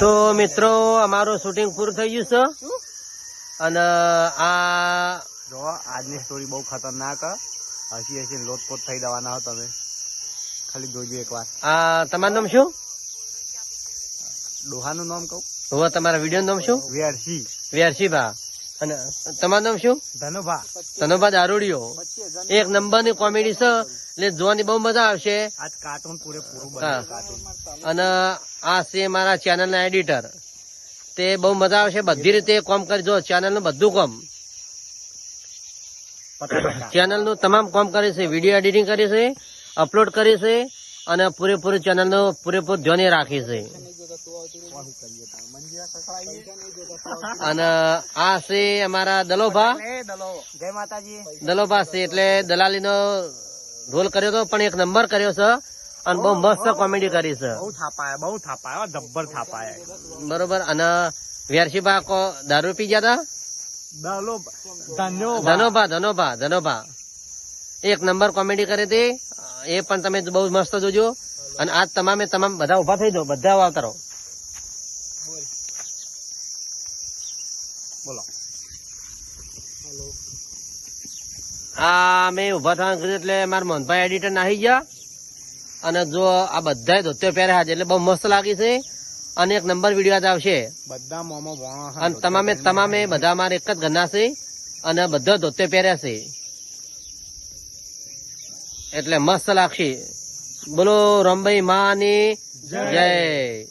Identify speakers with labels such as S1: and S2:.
S1: તો મિત્રો અમારું શૂટિંગ પૂરું થઈ ગયું છે. અને આ
S2: જો આજની સ્ટોરી બહુ ખતરનાક હ. હસી હસી લોટપોટ થઈ જવાના હો તમે. ખાલી જોજો એકવાર.
S1: આ તમારું નામ શું?
S2: ડોહાનું નામ કહું?
S1: હવે તમારા વીડિયો નામ શું?
S2: વેરસી
S1: વ્યારસીભા અને તમારું નામ શું?
S2: ધનુભા.
S1: ધનુભા દારૂડિયો. એક નંબરની કોમેડી છે એટલે જોવાની બહુ મજા આવશે.
S2: કાર્ટૂન પૂરેપૂરું.
S1: અને આ છે મારા ચેનલના એડિટર તે બહુ મજા આવશે બધી રીતે કોમ કરજો ચેનલનું બધું કામ. ચેનલનું તમામ કોમ કરે છે વીડિયો એડિટિંગ કરે છે અપલોડ કરે છે અને પૂરેપૂરું ચેનલનું પૂરેપૂરું ધ્યાન રાખી છે. અને આ છે અમારા દલોભા.
S2: જય માતાજી
S1: દલોભા છે એટલે દલાલીનો રોલ કર્યો હતો પણ એક નંબર કર્યો છે અને બહુ મસ્ત કોમેડી કરી છે.
S2: બહુ થાપાયા બહુ થાપાયા જબ્બર થાપાયા.
S1: બરોબર અને વ્યારસીબા કો દારૂ પી ગયા હતા ધનોભા ધનોભા ધનોભા. એક નંબર કોમેડી કરી હતી. એ પણ તમે બહુ મસ્ત જોજો. અને આજ તમામે તમામ બધા ઊભા થઈ દો બધા આવતારો
S2: બોલો.
S1: આ મેં ઊભા થવાનું કર્યું એટલે મારા મોહનભાઈ એડિટર નાહી ગયા. અને જો આ બધા ધોત્યો પહેર્યા છે એટલે બહુ મસ્ત લાગી છે. અને એક નંબર વીડિયો જ આવશે.
S2: બધા મોમો
S1: અને તમામે તમામે બધા મારે એક જ ઘરના છે. અને બધા ધોત્યો પહેર્યા છે. એટલે મસ્ત લાગશે. બોલો રમભાઈ માની. જય.